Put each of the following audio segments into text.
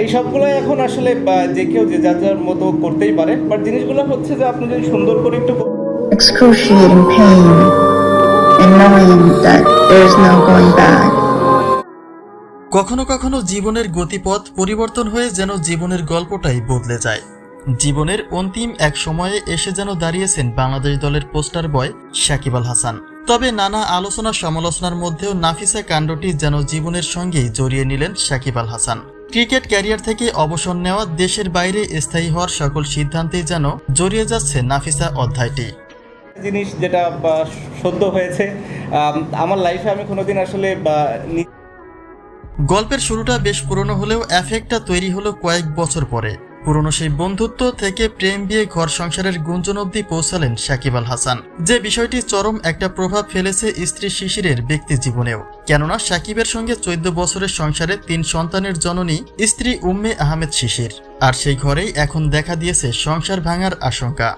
এই সবগুলো এখন আসলে যে কেউ যে যার যার মতো করতেই পারে। বাট জিনিসগুলো হচ্ছে যে আপনি যদি সুন্দর করে একটু excruciating pain and knowing that there's no going back. কখনো কখনো জীবনের গতিপথ পরিবর্তন হয়ে যেন জীবনের গল্পটাই বদলে যায়। জীবনের অন্তিম এক সময়ে এসে যেন দাঁড়িয়েছেন বাংলাদেশ দলের পোস্টার বয় সাকিব আল হাসান। তবে নানা আলোচনা সমালোচনার মধ্যেও নাফিসা কাণ্ডটি যেন জীবনের সঙ্গেই জড়িয়ে নিলেন সাকিব আল হাসান। ক্রিকেট ক্যারিয়ার থেকে অবসর নেওয়া দেশের বাইরে স্থায়ী হওয়ার সকল সিদ্ধান্তে যেন জড়িয়ে যাচ্ছে নাফিসা অধ্যায়টি। জিনিস যেটা সদ্য হয়েছে আমার লাইফে আমি কোনোদিন আসলে গল্পের শুরুটা বেশ পুরনো হলেও এফেক্টটা তৈরি হলো কয়েক বছর পরে। পুরনো সেই বন্ধুত্ব থেকে প্রেম বিয়ে ঘর সংসারের গুঞ্জন অব্দি পৌঁছালেন সাকিব আল হাসান। যে বিষয়টি চরম একটা প্রভাব ফেলেছে স্ত্রী শিশিরের ব্যক্তি জীবনেও। কেননা সাকিবের সঙ্গে চোদ্দ বছরের সংসারে তিন সন্তানের জননী স্ত্রী উম্মে আহমেদ শিশির। আর সেই ঘরেই এখন দেখা দিয়েছে সংসার ভাঙার আশঙ্কা।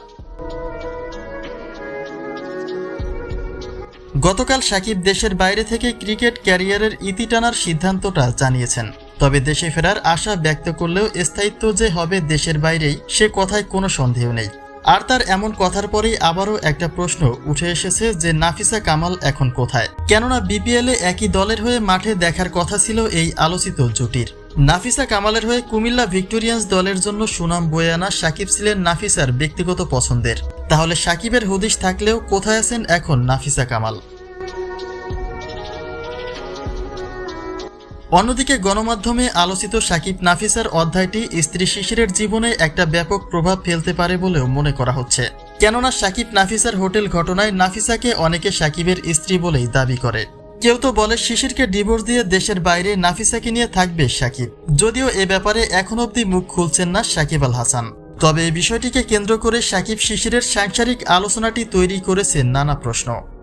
গতকাল সাকিব দেশের বাইরে থেকে ক্রিকেট ক্যারিয়ারের ইতি টানার সিদ্ধান্তটা জানিয়েছেন। তবে দেশে ফেরার আশা ব্যক্ত করলেও স্থায়িত্ব যে হবে দেশের বাইরেই, সে কথায় কোনো সন্দেহ নেই। আর তার এমন কথার পরেই আবারও একটা প্রশ্ন উঠে এসেছে যে নাফিসা কামাল এখন কোথায়? কেননা বিপিএলে একই দলের হয়ে মাঠে দেখার কথা ছিল এই আলোচিত জুটির। নাফিসা কামালের হয়ে কুমিল্লা ভিক্টোরিয়ান্স দলের জন্য সুনাম বয়ে আনা সাকিব ছিলেন নাফিসার ব্যক্তিগত পছন্দের। তাহলে সাকিবের হদিশ থাকলেও কোথায় আছেন এখন নাফিসা কামাল? অন্যদিকে গণমাধ্যমে আলোচিত সাকিব নাফিসার অধ্যায়টি স্ত্রী শিশিরের জীবনে একটা ব্যাপক প্রভাব ফেলতে পারে বলেও মনে করা হচ্ছে। কেননা সাকিব নাফিসার হোটেল ঘটনায় নাফিসাকে অনেকে সাকিবের স্ত্রী বলেই দাবি করে। কেউ তো বলে শিশিরকে ডিভোর্স দিয়ে দেশের বাইরে নাফিসাকে নিয়ে থাকবে সাকিব। যদিও এ ব্যাপারে এখন অবধি মুখ খুলছেন না সাকিব আল হাসান। তবে এই বিষয়টিকে কেন্দ্র করে সাকিব শিশিরের সাংসারিক আলোচনাটি তৈরি করেছে নানা প্রশ্ন।